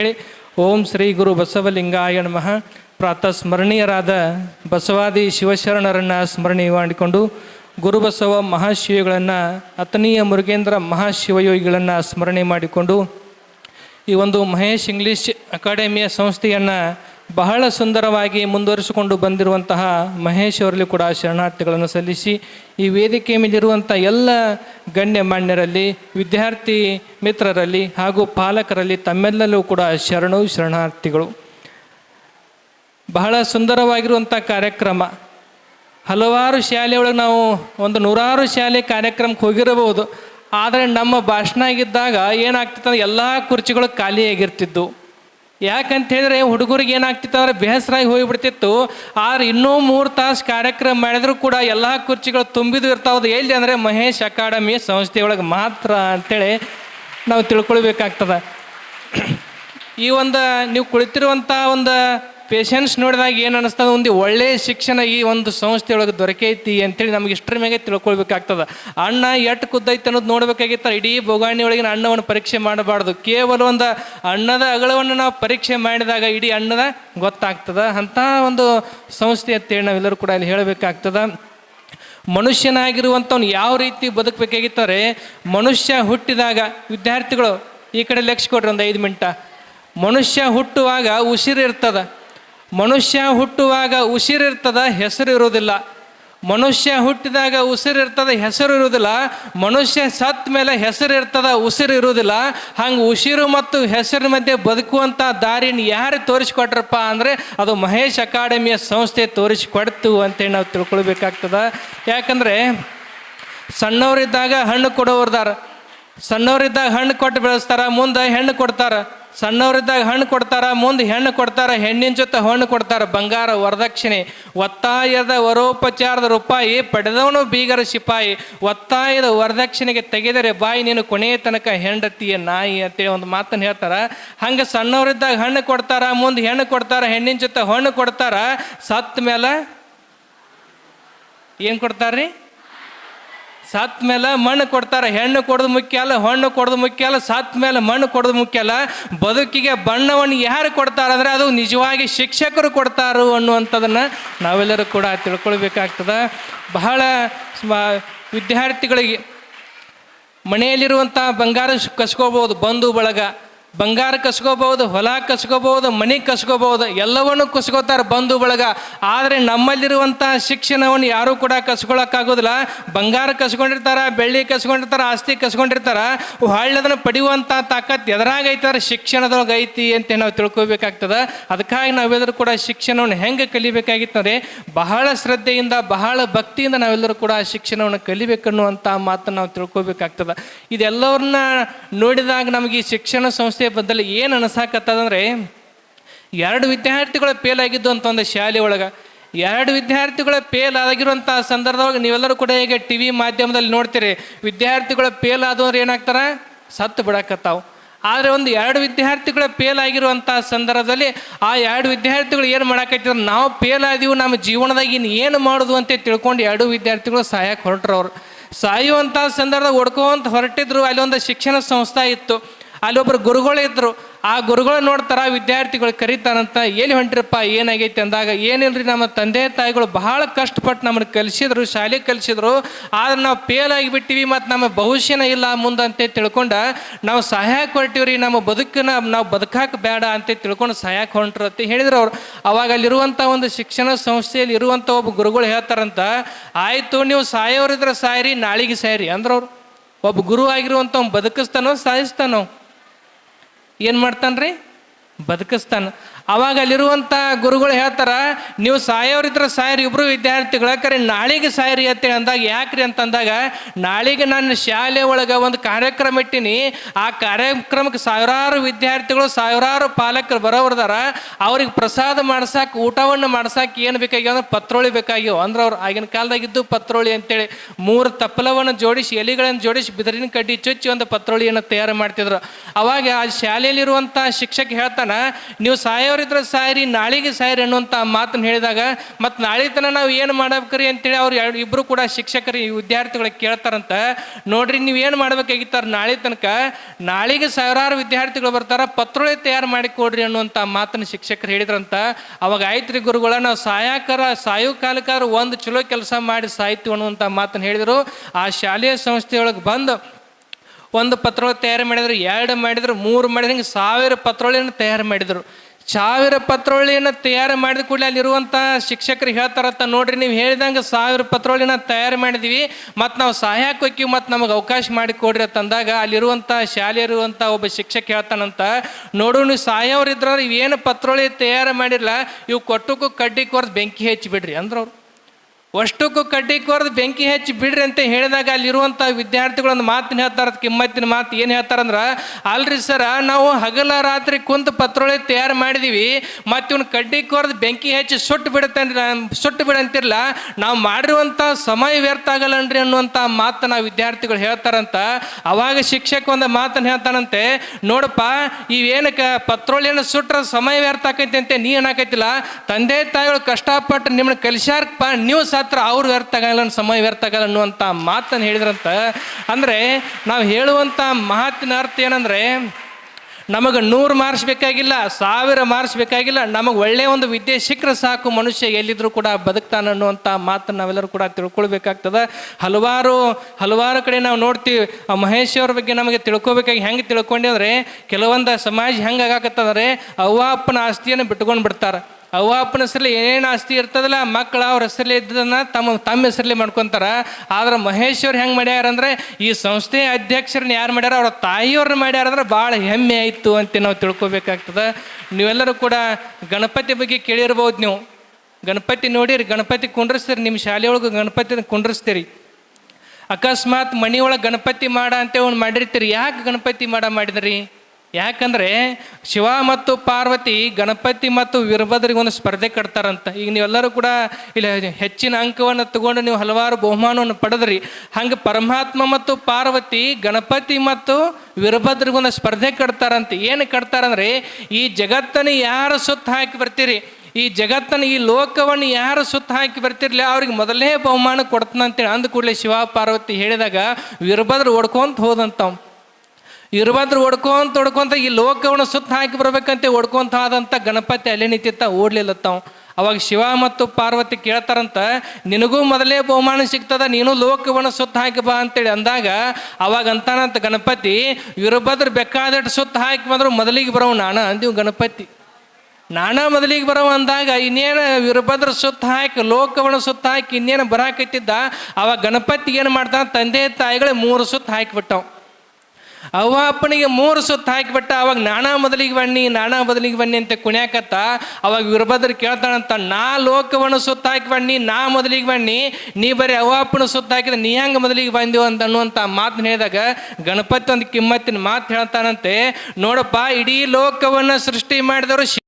ಹೇಳಿ, ಓಂ ಶ್ರೀ ಗುರು ಬಸವಲಿಂಗಾಯ ನಮಃ. ಪ್ರಾತಃ ಸ್ಮರಣೀಯರಾದ ಬಸವಾದಿ ಶಿವಶರಣರನ್ನು ಸ್ಮರಣೆ ಮಾಡಿಕೊಂಡು ಗುರುಬಸವ ಮಹಾಶಿವಗಳನ್ನು ಅತನೀಯ ಮುರುಗೇಂದ್ರ ಮಹಾಶಿವಯೋಗಿಗಳನ್ನು ಸ್ಮರಣೆ ಮಾಡಿಕೊಂಡು ಈ ಒಂದು ಮಹೇಶ್ ಇಂಗ್ಲಿಷ್ ಅಕಾಡೆಮಿಯ ಸಂಸ್ಥೆಯನ್ನು ಬಹಳ ಸುಂದರವಾಗಿ ಮುಂದುವರಿಸಿಕೊಂಡು ಬಂದಿರುವಂತಹ ಮಹೇಶ್ ಅವರಲ್ಲಿ ಕೂಡ ಶರಣಾರ್ಥಿಗಳನ್ನು ಸಲ್ಲಿಸಿ ಈ ವೇದಿಕೆ ಮೇಲಿರುವಂಥ ಎಲ್ಲ ಗಣ್ಯ ಮಾನ್ಯರಲ್ಲಿ, ವಿದ್ಯಾರ್ಥಿ ಮಿತ್ರರಲ್ಲಿ ಹಾಗೂ ಪಾಲಕರಲ್ಲಿ ತಮ್ಮೆಲ್ಲರೂ ಕೂಡ ಶರಣು ಶರಣಾರ್ಥಿಗಳು. ಬಹಳ ಸುಂದರವಾಗಿರುವಂಥ ಕಾರ್ಯಕ್ರಮ. ಹಲವಾರು ಶಾಲೆಯೊಳಗೆ ನಾವು ಒಂದು ನೂರಾರು ಶಾಲೆ ಕಾರ್ಯಕ್ರಮಕ್ಕೆ ಹೋಗಿರಬಹುದು. ಆದರೆ ನಮ್ಮ ಭಾಷಣ ಆಗಿದ್ದಾಗ ಏನಾಗ್ತಿತ್ತು ಎಲ್ಲ ಕುರ್ಚಿಗಳು ಖಾಲಿಯಾಗಿರ್ತಿದ್ದು ಯಾಕಂತ ಹೇಳಿದ್ರೆ ಹುಡುಗರಿಗೆ ಏನಾಗ್ತಿತ್ತು ಅಂದ್ರೆ ಬೇಸರಾಗಿ ಹೋಗಿಬಿಡ್ತಿತ್ತು. ಆದ್ರೆ ಇನ್ನೂ ಮೂರು ತಾಸು ಕಾರ್ಯಕ್ರಮ ಮಾಡಿದ್ರು ಕೂಡ ಎಲ್ಲ ಕುರ್ಚಿಗಳು ತುಂಬಿದು ಇರ್ತಾವದು. ಎಲ್ಲಿ ಅಂದರೆ ಮಹೇಶ್ ಅಕಾಡೆಮಿ ಸಂಸ್ಥೆಯೊಳಗೆ ಮಾತ್ರ ಅಂತೇಳಿ ನಾವು ತಿಳ್ಕೊಳ್ಬೇಕಾಗ್ತದೆ. ಈ ಒಂದು ನೀವು ಕುಳಿತಿರುವಂಥ ಒಂದು ಪೇಷನ್ಸ್ ನೋಡಿದಾಗ ಏನು ಅನಿಸ್ತದೆ? ಒಂದು ಒಳ್ಳೆಯ ಶಿಕ್ಷಣ ಈ ಒಂದು ಸಂಸ್ಥೆಯೊಳಗೆ ದೊರಕೈತಿ ಅಂತೇಳಿ ನಮ್ಗೆ ಇಷ್ಟರ ಮೇಲೆ ತಿಳ್ಕೊಳ್ಬೇಕಾಗ್ತದೆ. ಅಣ್ಣ ಎಟ್ಟು ಕುದ್ದೈತೆ ಅನ್ನೋದು ನೋಡ್ಬೇಕಾಗಿತ್ತ ಇಡೀ ಬೊಗಾಣಿ ಒಳಗಿನ ಅಣ್ಣವನ್ನು ಪರೀಕ್ಷೆ ಮಾಡಬಾರ್ದು. ಕೇವಲ ಒಂದು ಅಣ್ಣದ ಅಗಳವನ್ನು ನಾವು ಪರೀಕ್ಷೆ ಮಾಡಿದಾಗ ಇಡೀ ಅಣ್ಣದ ಗೊತ್ತಾಗ್ತದೆ? ಅಂತ ಒಂದು ಸಂಸ್ಥೆ ಅಂತೇಳಿ ನಾವೆಲ್ಲರೂ ಕೂಡ ಇಲ್ಲಿ ಹೇಳಬೇಕಾಗ್ತದೆ. ಮನುಷ್ಯನಾಗಿರುವಂಥವ್ನು ಯಾವ ರೀತಿ ಬದುಕಬೇಕಾಗಿತ್ತಾರೆ, ಮನುಷ್ಯ ಹುಟ್ಟಿದಾಗ, ವಿದ್ಯಾರ್ಥಿಗಳು ಈ ಕಡೆ ಲಕ್ಷ ಕೊಡ್ರಿ ಒಂದು ಐದು ಮಿನಿಟ. ಮನುಷ್ಯ ಹುಟ್ಟುವಾಗ ಉಸಿರು ಇರ್ತದ. ಮನುಷ್ಯ ಹುಟ್ಟುವಾಗ ಉಸಿರಿರ್ತದ ಹೆಸರು ಇರುವುದಿಲ್ಲ ಮನುಷ್ಯ ಹುಟ್ಟಿದಾಗ ಉಸಿರಿರ್ತದ ಹೆಸರು ಇರುವುದಿಲ್ಲ ಮನುಷ್ಯ ಸತ್ ಮೇಲೆ ಹೆಸರು ಇರ್ತದ ಉಸಿರು ಇರುವುದಿಲ್ಲ ಹಂಗೆ ಉಸಿರು ಮತ್ತು ಹೆಸರಿನ ಮಧ್ಯೆ ಬದುಕುವಂಥ ದಾರಿನ ಯಾರು ತೋರಿಸಿಕೊಟ್ರಪ್ಪ ಅಂದರೆ ಅದು ಮಹೇಶ್ ಅಕಾಡೆಮಿಯ ಸಂಸ್ಥೆ ತೋರಿಸಿಕೊಡ್ತು ಅಂತೇಳಿ ನಾವು ತಿಳ್ಕೊಳ್ಬೇಕಾಗ್ತದ. ಯಾಕಂದರೆ ಸಣ್ಣವರಿದ್ದಾಗ ಹಣ್ಣು ಕೊಡೋರ್ದಾರ ಸಣ್ಣವರಿದ್ದಾಗ ಹಣ್ಣು ಕೊಟ್ಟು ಬೆಳೆಸ್ತಾರೆ, ಮುಂದೆ ಹೆಣ್ಣು ಕೊಡ್ತಾರ. ಸಣ್ಣವರಿದ್ದಾಗ ಹಣ್ಣು ಕೊಡ್ತಾರ, ಮುಂದೆ ಹೆಣ್ಣು ಕೊಡ್ತಾರ, ಹೆಣ್ಣಿನ ಜೊತೆ ಹಣ್ಣು ಕೊಡ್ತಾರ, ಬಂಗಾರ, ವರದಕ್ಷಿಣೆ, ಒತ್ತಾಯದ ವರೋಪಚಾರದ ರೂಪಾಯಿ, ಪಡೆದವನು ಬೀಗರ ಸಿಪಾಯಿ, ಒತ್ತಾಯದ ವರದಕ್ಷಿಣೆಗೆ ತೆಗೆದರೆ ಬಾಯಿ ನೀನು ಕೊನೆಯ ತನಕ ಹೆಂಡತಿಯ ನಾಯಿ ಅಂತೇಳಿ ಒಂದು ಮಾತನ್ನು ಹೇಳ್ತಾರ. ಹಂಗೆ ಸಣ್ಣವರಿದ್ದಾಗ ಹಣ್ಣು ಕೊಡ್ತಾರ, ಮುಂದೆ ಹೆಣ್ಣು ಕೊಡ್ತಾರ, ಹೆಣ್ಣಿನ ಜೊತೆ ಹಣ್ಣು ಕೊಡ್ತಾರ ಸತ್ತ ಮೇಲೆ ಏನು ಕೊಡ್ತಾರ್ರಿ? ಸತ್ ಮೇಲೆ ಮಣ್ಣು ಕೊಡ್ತಾರೆ, ಹೆಣ್ಣು ಕೊಡೋದು ಮುಖ್ಯ ಅಲ್ಲ, ಹಣ್ಣು ಕೊಡೋದು ಮುಖ್ಯ ಅಲ್ಲ, ಸತ್ ಮೇಲೆ ಮಣ್ಣು ಕೊಡೋದು ಮುಖ್ಯ ಅಲ್ಲ. ಬದುಕಿಗೆ ಬಣ್ಣವನ್ನು ಯಾರು ಕೊಡ್ತಾರೆ ಅಂದರೆ ಅದು ನಿಜವಾಗಿ ಶಿಕ್ಷಕರು ಕೊಡ್ತಾರು ಅನ್ನುವಂಥದ್ದನ್ನು ನಾವೆಲ್ಲರೂ ಕೂಡ ತಿಳ್ಕೊಳ್ಬೇಕಾಗ್ತದೆ. ಬಹಳ ವಿದ್ಯಾರ್ಥಿಗಳಿಗೆ ಮನೆಯಲ್ಲಿರುವಂಥ ಬಂಗಾರ ಕಸ್ಕೋಬೋದು, ಬಂಧು ಬಳಗ. ಬಂಗಾರ ಕಸ್ಕೋಬಹುದು, ಹೊಲ ಕಸ್ಕೋಬಹುದು, ಮನೆ ಕಸ್ಕೋಬಹುದು, ಎಲ್ಲವನ್ನು ಕಸ್ಕೋತಾರೆ ಬಂಧು ಬಳಗ. ಆದರೆ ನಮ್ಮಲ್ಲಿರುವಂಥ ಶಿಕ್ಷಣವನ್ನು ಯಾರೂ ಕೂಡ ಕಸ್ಕೊಳಕ್ಕಾಗೋದಿಲ್ಲ. ಬಂಗಾರ ಕಸ್ಕೊಂಡಿರ್ತಾರ, ಬೆಳ್ಳಿ ಕಸ್ಕೊಂಡಿರ್ತಾರ, ಆಸ್ತಿ ಕಸ್ಕೊಂಡಿರ್ತಾರ, ಹಳ್ಳದನ್ನು ಪಡೆಯುವಂಥ ತಾಕತ್ ಎದುರಾಗೈತಾರೆ ಶಿಕ್ಷಣದೊಳಗೆ ಐತಿ ಅಂತ ನಾವು ತಿಳ್ಕೊಬೇಕಾಗ್ತದೆ. ಅದಕ್ಕಾಗಿ ನಾವೆಲ್ಲರೂ ಕೂಡ ಶಿಕ್ಷಣವನ್ನು ಹೆಂಗೆ ಕಲಿಬೇಕಾಗಿತ್ತಂದರೆ ಬಹಳ ಶ್ರದ್ಧೆಯಿಂದ, ಬಹಳ ಭಕ್ತಿಯಿಂದ ನಾವೆಲ್ಲರೂ ಕೂಡ ಶಿಕ್ಷಣವನ್ನು ಕಲಿಬೇಕನ್ನುವಂಥ ಮಾತನ್ನು ನಾವು ತಿಳ್ಕೊಬೇಕಾಗ್ತದೆ. ಇದೆಲ್ಲವನ್ನ ನೋಡಿದಾಗ ನಮಗೆ ಈ ಶಿಕ್ಷಣ ಸಂಸ್ಥೆ ಬದಲು ಏನು ಅನಿಸಾಕತ್ತದಂದ್ರೆ, ಎರಡು ವಿದ್ಯಾರ್ಥಿಗಳು ಫೇಲ್ ಆಗಿದ್ದು ಅಂತ ಒಂದು ಶಾಲೆ ಒಳಗೆ, ಎರಡು ವಿದ್ಯಾರ್ಥಿಗಳ ಫೇಲ್ ಆಗಿರುವಂಥ ಸಂದರ್ಭದಾಗ ನೀವೆಲ್ಲರೂ ಕೂಡ ಈಗ ಟಿ ವಿ ಮಾಧ್ಯಮದಲ್ಲಿ ನೋಡ್ತೀರಿ, ವಿದ್ಯಾರ್ಥಿಗಳು ಫೇಲ್ ಆದವ್ರು ಏನಾಗ್ತಾರೆ? ಸತ್ತು ಬಿಡಕತ್ತಾವು. ಆದರೆ ಒಂದು ಎರಡು ವಿದ್ಯಾರ್ಥಿಗಳ ಫೇಲ್ ಆಗಿರುವಂಥ ಸಂದರ್ಭದಲ್ಲಿ ಆ ಎರಡು ವಿದ್ಯಾರ್ಥಿಗಳು ಏನು ಮಾಡಕತ್ತಿದ್ರು, ನಾವು ಫೇಲ್ ಆದೀವಿ, ನಮ್ಮ ಜೀವನದಾಗ ಇನ್ನು ಏನು ಮಾಡೋದು ಅಂತ ತಿಳ್ಕೊಂಡು ಎರಡು ವಿದ್ಯಾರ್ಥಿಗಳು ಸಹಾಯಕ್ಕೆ ಹೊರಟ್ರು ಸಾಯುವಂಥ ಸಂದರ್ಭದಾಗ ಅಂತ ಹೊರಟಿದ್ರು, ಅಲ್ಲಿ ಒಂದು ಶಿಕ್ಷಣ ಸಂಸ್ಥೆ ಇತ್ತು. ಅಲ್ಲಿ ಒಬ್ಬರು ಗುರುಗಳು ಇದ್ದರು ಆ ಗುರುಗಳು ನೋಡ್ತಾರ ವಿದ್ಯಾರ್ಥಿಗಳು ಕರೀತಾರಂತ ಎಲ್ಲಿ ಹೊಂಟ್ರಪ್ಪ, ಏನಾಗೈತೆ? ಅಂದಾಗ, ಏನಿಲ್ರಿ, ನಮ್ಮ ತಂದೆ ತಾಯಿಗಳು ಬಹಳ ಕಷ್ಟಪಟ್ಟು ನಮ್ಮನ್ನು ಕಲಿಸಿದ್ರು, ಶಾಲೆ ಕಲಿಸಿದ್ರು, ಆದ್ರೆ ನಾವು ಫೇಲ್ ಆಗಿಬಿಟ್ಟಿವಿ ಮತ್ತು ನಮ್ಮ ಭವಿಷ್ಯನ ಇಲ್ಲ ಮುಂದಂತೆ ತಿಳ್ಕೊಂಡ, ನಾವು ಸಹಾಯಕ್ಕೆ ಹೊರಟಿವ್ರಿ ನಮ್ಮ ಬದುಕನ್ನ ನಾವು ಬದುಕಾಕ ಬೇಡ ಅಂತ ತಿಳ್ಕೊಂಡು ಸಹಾಯಕ್ಕೆ ಹೊಂಟ್ರು ಅಂತ ಹೇಳಿದ್ರು ಅವ್ರು. ಅವಾಗ ಅಲ್ಲಿರುವಂಥ ಒಂದು ಶಿಕ್ಷಣ ಸಂಸ್ಥೆಯಲ್ಲಿ ಇರುವಂಥ ಒಬ್ಬ ಗುರುಗಳು ಹೇಳ್ತಾರಂತ, ಆಯಿತು, ನೀವು ಸಾಯೋರಿದ್ರೆ ಸಾಯ್ರಿ, ನಾಳಿಗೆ ಸಾಯ್ರಿ, ಅಂದ್ರೆ ಅವ್ರು. ಒಬ್ಬ ಗುರು ಆಗಿರುವಂಥ ಬದುಕಿಸ್ತಾನೋ, ಸಾಯಿಸ್ತಾನೋ. ಏನು ಮಾಡ್ತಾನ್ರಿ? ಬದುಕಿಸ್ತಾನ. ಅವಾಗ ಅಲ್ಲಿರುವಂಥ ಗುರುಗಳು ಹೇಳ್ತಾರೆ, ನೀವು ಸಾಯೋರಿದ್ರೆ ಸಾಯರಿ ಇಬ್ಬರು ವಿದ್ಯಾರ್ಥಿಗಳ ಕರೆ ನಾಳೆಗೆ ಸಾಯರಿ ಅಂತೇಳಿ ಅಂದಾಗ ಯಾಕ್ರಿ ಅಂತಂದಾಗ, ನಾಳೆಗೆ ನಾನು ಶಾಲೆ ಒಳಗೆ ಒಂದು ಕಾರ್ಯಕ್ರಮ ಇಟ್ಟಿನಿ, ಆ ಕಾರ್ಯಕ್ರಮಕ್ಕೆ ಸಾವಿರಾರು ವಿದ್ಯಾರ್ಥಿಗಳು, ಸಾವಿರಾರು ಪಾಲಕರು ಬರೋರ್ದಾರ ಅವ್ರಿಗೆ ಪ್ರಸಾದ ಮಾಡ್ಸಕ್ಕೆ ಊಟವನ್ನು ಮಾಡ್ಸಕ್ಕೆ ಏನು ಬೇಕಾಗ್ಯಾವ ಅಂದ್ರೆ ಪತ್ರೋಳಿ ಬೇಕಾಗ್ಯಾವ. ಅಂದ್ರೆ ಅವ್ರು ಆಗಿನ ಕಾಲದಾಗಿದ್ದು ಪತ್ರೋಳಿ ಅಂತೇಳಿ ಮೂರು ತಪ್ಪಲವನ್ನು ಜೋಡಿಸಿ, ಎಲೆಗಳನ್ನು ಜೋಡಿಸಿ, ಬಿದಿರಿನ ಕಡ್ಡಿ ಚುಚ್ಚಿ ಒಂದು ಪತ್ರೋಳಿಯನ್ನು ತಯಾರು ಮಾಡ್ತಿದ್ರು. ಅವಾಗ ಆ ಶಾಲೆಯಲ್ಲಿರುವಂಥ ಶಿಕ್ಷಕ ಹೇಳ್ತಾನೆ, ನೀವು ಸಾಯೋರು ಸಾಯೋರಿದ್ರೆ ಸಾಯ್ರಿ, ನಾಳೆಗೆ ಸಾಯ್ರಿ ಅನ್ನುವಂಥ ಮಾತನ್ನು ಹೇಳಿದಾಗ ಮತ್ತು ನಾಳೆ ತನಕ ನಾವು ಏನು ಮಾಡ್ಬೇಕ್ರಿ ಅಂತೇಳಿ ಅವ್ರು ಎರಡು ಇಬ್ಬರು ಕೂಡ ಶಿಕ್ಷಕರು, ಈ ವಿದ್ಯಾರ್ಥಿಗಳಿಗೆ ಕೇಳ್ತಾರಂತ, ನೋಡ್ರಿ ನೀವು ಏನು ಮಾಡ್ಬೇಕಾಗಿತ್ತಾರ ನಾಳೆ ತನಕ ನಾಳೆಗೆ ಸಾವಿರಾರು ವಿದ್ಯಾರ್ಥಿಗಳು ಬರ್ತಾರ, ಪತ್ರೊಳೆ ತಯಾರು ಮಾಡಿ ಕೊಡ್ರಿ ಅನ್ನುವಂಥ ಮಾತನ್ನು ಶಿಕ್ಷಕರು ಹೇಳಿದ್ರಂತ, ಅವಾಗ ಆಯ್ತ್ರಿ ಗುರುಗಳ, ನಾವು ಸಾಯಕರ, ಸಾಯೋ ಒಂದು ಚಲೋ ಕೆಲಸ ಮಾಡಿ ಸಾಯ್ತೀವಿ ಅನ್ನುವಂಥ ಮಾತನ್ನು ಹೇಳಿದರು. ಆ ಶಾಲೆಯ ಸಂಸ್ಥೆಯೊಳಗೆ ಬಂದು ಒಂದು ಪತ್ರೊಳೆ ತಯಾರು ಮಾಡಿದ್ರು, ಎರಡು ಮಾಡಿದ್ರು, ಮೂರು ಮಾಡಿದ್ರು, ಹಿಂಗೆ ಸಾವಿರ ಪತ್ರೊಳೆಯನ್ನು ತಯಾರು ಮಾಡಿದರು. ಸಾವಿರ ಪತ್ರೊಳ್ಳಿನ ತಯಾರು ಮಾಡಿದ ಕೂಡಲೇ ಅಲ್ಲಿರುವಂಥ ಶಿಕ್ಷಕರು ಹೇಳ್ತಾರತ್ತ ನೋಡ್ರಿ, ನೀವು ಹೇಳಿದಂಗೆ ಸಾವಿರ ಪತ್ರೊಳಿನ ತಯಾರು ಮಾಡಿದ್ವಿ, ಮತ್ತು ನಾವು ಸಹಾಯಕ್ಕೆ ಹೋಗ್ತೀವಿ ಮತ್ತು ನಮಗೆ ಅವಕಾಶ ಮಾಡಿ ಕೊಡ್ರಿ ಅಂತಂದಾಗ ಅಲ್ಲಿರುವಂಥ ಶಾಲೆಯಲ್ಲಿರುವಂಥ ಒಬ್ಬ ಶಿಕ್ಷಕ ಹೇಳ್ತಾನಂತ, ನೋಡು ನೀವು ಸಾಯೋರಿದ್ರ ಇವೇನು ಪತ್ರೊಳಿ ತಯಾರು ಮಾಡಿರಲ್ಲ ಇವು ಕೊಟ್ಟಕ್ಕೂ ಕಡ್ಡಿ ಕೊರ್ದು ಬೆಂಕಿ ಹೆಚ್ಚಿಬಿಡ್ರಿ ಅಂದ್ರವ್ರು. ಅಷ್ಟಕ್ಕೂ ಕಡ್ಡಿ ಕೊರ್ದು ಬೆಂಕಿ ಹೆಚ್ಚಿ ಬಿಡ್ರಿ ಅಂತ ಹೇಳಿದಾಗ ಅಲ್ಲಿರುವಂಥ ವಿದ್ಯಾರ್ಥಿಗಳೊಂದು ಮಾತಿನ ಹೇಳ್ತಾರ ಕಿಮ್ಮತ್ತಿನ ಮಾತು ಏನು ಹೇಳ್ತಾರಂದ್ರೆ, ಅಲ್ರಿ ಸರ, ನಾವು ಹಗಲ ರಾತ್ರಿ ಕುಂತು ಪತ್ರೊಳಿ ತಯಾರು ಮಾಡಿದೀವಿ, ಮತ್ತು ಇವ್ನು ಕಡ್ಡಿ ಕೊರ್ದು ಬೆಂಕಿ ಹೆಚ್ಚಿ ಸುಟ್ಟು ಬಿಡುತ್ತೆ ಸುಟ್ಟು ಬಿಡಂತಿರಲ್ಲ ನಾವು ಮಾಡಿರುವಂಥ ಸಮಯ ವ್ಯರ್ಥ ಆಗಲ್ಲನ್ರಿ ಅನ್ನುವಂಥ ನಾವು ವಿದ್ಯಾರ್ಥಿಗಳು ಹೇಳ್ತಾರಂತ. ಅವಾಗ ಶಿಕ್ಷಕ ಒಂದು ಮಾತನ್ನು ಹೇಳ್ತಾನಂತೆ, ನೋಡಪ್ಪ, ಇವೇನಕ್ಕೆ ಪತ್ರೊಳಿಯನ್ನು ಸುಟ್ರೆ ಸಮಯ ವ್ಯರ್ಥ ಆಕೈತಿ ಅಂತ, ನೀ ಏನಾಕೈತಿಲ್ಲ ತಂದೆ ತಾಯಿಗಳು ಕಷ್ಟಪಟ್ಟು ನಿಮ್ಮನ್ನ ಕಲಿಸ್ಯಾರಪ್ಪ, ನೀವು ಸತ್ರ ಅವ್ರು ವ್ಯರ್ಥ ಆಗಲ್ಲ ಸಮಯ ವ್ಯರ್ಥ ಆಗಲ್ಲ ಅನ್ನುವಂಥ ಮಾತನ್ನು ಹೇಳಿದ್ರಂತ. ಅಂದರೆ ನಾವು ಹೇಳುವಂಥ ಮಾತಿನ ಅರ್ಥ ಏನಂದರೆ, ನಮಗೆ ನೂರು ಮಾರ್ಕ್ಸ್ ಬೇಕಾಗಿಲ್ಲ, ಸಾವಿರ ಮಾರ್ಕ್ಸ್ ಬೇಕಾಗಿಲ್ಲ, ನಮಗೆ ಒಳ್ಳೆಯ ಒಂದು ವಿದ್ಯೆ ಸಿಕ್ಕರೆ ಸಾಕು, ಮನುಷ್ಯ ಎಲ್ಲಿದ್ರೂ ಕೂಡ ಬದುಕ್ತಾನೆ ಅನ್ನುವಂಥ ಮಾತನ್ನು ನಾವೆಲ್ಲರೂ ಕೂಡ ತಿಳ್ಕೊಳ್ಬೇಕಾಗ್ತದೆ. ಹಲವಾರು ಹಲವಾರು ಕಡೆ ನಾವು ನೋಡ್ತೀವಿ, ಆ ಮಹೇಶ್ ಅವ್ರ ಬಗ್ಗೆ ನಮಗೆ ತಿಳ್ಕೊಬೇಕಾಗಿ ಹೆಂಗೆ ತಿಳ್ಕೊಂಡಿದ್ರೆ ಕೆಲವೊಂದು ಸಮಾಜ ಹೆಂಗೆ ಆಗಾಕತ್ತಂದ್ರೆ ಅವ್ವ ಅಪ್ಪನ ಆಸ್ತಿಯನ್ನು ಬಿಟ್ಕೊಂಡು ಬಿಡ್ತಾರೆ. ಅವ್ವ ಅಪ್ಪನ ಹೆಸರಲ್ಲಿ ಏನೇನು ಆಸ್ತಿ ಇರ್ತದಲ್ಲ, ಮಕ್ಕಳು ಅವ್ರ ಹೆಸರಲ್ಲಿ ಇದ್ದದನ್ನ ತಮ್ಮ ತಮ್ಮ ಹೆಸರಲ್ಲಿ ಮಾಡ್ಕೊತಾರ. ಆದ್ರೆ ಮಹೇಶ್ವರ್ ಹೆಂಗೆ ಮಾಡ್ಯಾರ ಅಂದರೆ, ಈ ಸಂಸ್ಥೆಯ ಅಧ್ಯಕ್ಷರನ್ನ ಯಾರು ಮಾಡ್ಯಾರ, ಅವ್ರ ತಾಯಿಯವ್ರನ್ನ ಮಾಡ್ಯಾರ ಅಂದ್ರೆ ಭಾಳ ಹೆಮ್ಮೆ ಆಯಿತು ಅಂತ ನಾವು ತಿಳ್ಕೊಬೇಕಾಗ್ತದೆ. ನೀವೆಲ್ಲರೂ ಕೂಡ ಗಣಪತಿ ಬಗ್ಗೆ ಕೇಳಿರ್ಬೋದು ನೀವು. ಗಣಪತಿ ನೋಡಿರಿ, ಗಣಪತಿ ಕುಂಡ್ರಿಸ್ತೀರಿ ನಿಮ್ಮ ಶಾಲೆಯೊಳಗೆ ಗಣಪತಿ ಕುಂಡ್ರಿಸ್ತೀರಿ. ಅಕಸ್ಮಾತ್ ಮನೆಯೊಳಗೆ ಗಣಪತಿ ಮಾಡ ಅಂತ ಒಂದು ಮಾಡಿರ್ತೀರಿ. ಯಾಕೆ ಗಣಪತಿ ಮಾಡ ಮಾಡಿದ್ರಿ? ಯಾಕಂದ್ರೆ ಶಿವ ಮತ್ತು ಪಾರ್ವತಿ, ಗಣಪತಿ ಮತ್ತು ವೀರಭದ್ರಿಗೆ ಒಂದು ಸ್ಪರ್ಧೆ ಕಟ್ತಾರಂತ. ಈಗ ನೀವೆಲ್ಲರೂ ಕೂಡ ಇಲ್ಲಿ ಹೆಚ್ಚಿನ ಅಂಕವನ್ನು ತಗೊಂಡು ನೀವು ಹಲವಾರು ಬಹುಮಾನವನ್ನು ಪಡೆದ್ರಿ. ಹಂಗೆ ಪರಮಾತ್ಮ ಮತ್ತು ಪಾರ್ವತಿ, ಗಣಪತಿ ಮತ್ತು ವೀರಭದ್ರಿಗೆ ಒಂದು ಸ್ಪರ್ಧೆ ಕಟ್ತಾರಂತ. ಏನು ಕಟ್ತಾರಂದ್ರೆ, ಈ ಜಗತ್ತನ್ನು ಯಾರು ಸುತ್ತ ಹಾಕಿ ಬರ್ತೀರಿ? ಈ ಜಗತ್ತನ್ನು, ಈ ಲೋಕವನ್ನು ಯಾರು ಸುತ್ತ ಹಾಕಿ ಬರ್ತಿರ್ಲಿ? ಅವ್ರಿಗೆ ಮೊದಲೇ ಬಹುಮಾನ ಕೊಡ್ತಾನಂತೇಳಿ ಅಂದ ಕೂಡಲೇ ಶಿವ ಪಾರ್ವತಿ ಹೇಳಿದಾಗ ವೀರಭದ್ರ ಓಡ್ಕೊಂತ ಹೋದಂತಾವ್. ಇರ್ಬಾದ್ರ ಹೊಡ್ಕೊಂತ ಹೊಡ್ಕೊಂತ ಈ ಲೋಕವನ್ನು ಸುತ್ತ ಹಾಕಿ ಬರ್ಬೇಕಂತ ಹೊಡ್ಕೊಂತ ಆದಂಥ ಗಣಪತಿ ಅಲ್ಲೇ ನಿಂತಿತ್ತ ಓಡ್ಲಿಲ್ಲ ತಾವ್ ಅವಾಗ ಶಿವ ಮತ್ತು ಪಾರ್ವತಿ ಕೇಳ್ತಾರಂತ, ನಿನಗೂ ಮೊದಲೇ ಬಹುಮಾನ ಸಿಗ್ತದ, ನೀನು ಲೋಕವನ್ನು ಸುತ್ತ ಹಾಕಿ ಬಾ ಅಂತೇಳಿ ಅಂದಾಗ, ಅವಾಗ ಅಂತಾನಂತ ಗಣಪತಿ ವೀರಭದ್ರ ಬೇಕಾದಷ್ಟು ಸುತ್ತ ಹಾಕಿ ಬಂದ್ರು ಮೊದಲಿಗೆ ಬರೋ ನಾನು? ಅಂದೀವಿ ಗಣಪತಿ. ನಾನು ಮೊದಲಿಗೆ ಬರೋ ಅಂದಾಗ, ಇನ್ನೇನು ವೀರಭದ್ರ ಸುತ್ತ ಹಾಕಿ ಲೋಕವನ ಸುತ್ತ ಹಾಕಿ ಇನ್ನೇನು ಬರಾಕತ್ತಿದ್ದ, ಅವಾಗ ಗಣಪತಿ ಏನು ಮಾಡ್ತಾನ, ತಂದೆ ತಾಯಿಗಳೇ ಮೂರು ಸುತ್ತ ಹಾಕಿಬಿಟ್ಟವು ಅವ್ವ ಅಪ್ಪನಿಗೆ ಮೂರು ಸುತ್ತ ಹಾಕಿಬಿಟ್ಟ, ಅವಾಗ ನಾನಾ ಮೊದಲಿಗೆ ಬನ್ನಿ, ನಾನಾ ಮೊದಲಿಗೆ ಬನ್ನಿ ಅಂತ ಕುಣ್ಯಾಕತ್ತ, ಅವಾಗ ವೀರಭದ್ರ ಕೇಳ್ತಾನಂತ ನಾ ಲೋಕವನ್ನು ಸುತ್ತ ಹಾಕಿ ಬನ್ನಿ, ನಾ ಮೊದಲಿಗೆ ಬನ್ನಿ, ನೀ ಬರೀ ಅವ್ವ ಅಪ್ಪನ ಸುತ್ತ ಹಾಕಿದ್ರೆ ನೀ ಹೆಂಗೆ ಮೊದಲಿಗೆ ಬಂದೆವು ಅಂತ ಅನ್ನುವಂಥ ಮಾತನ್ನ ಹೇಳಿದಾಗ ಗಣಪತಿ ಒಂದು ಕಿಮ್ಮತ್ತಿನ ಮಾತು ಹೇಳ್ತಾನಂತೆ, ನೋಡಪ್ಪ, ಇಡೀ ಲೋಕವನ್ನು ಸೃಷ್ಟಿ ಮಾಡಿದವರು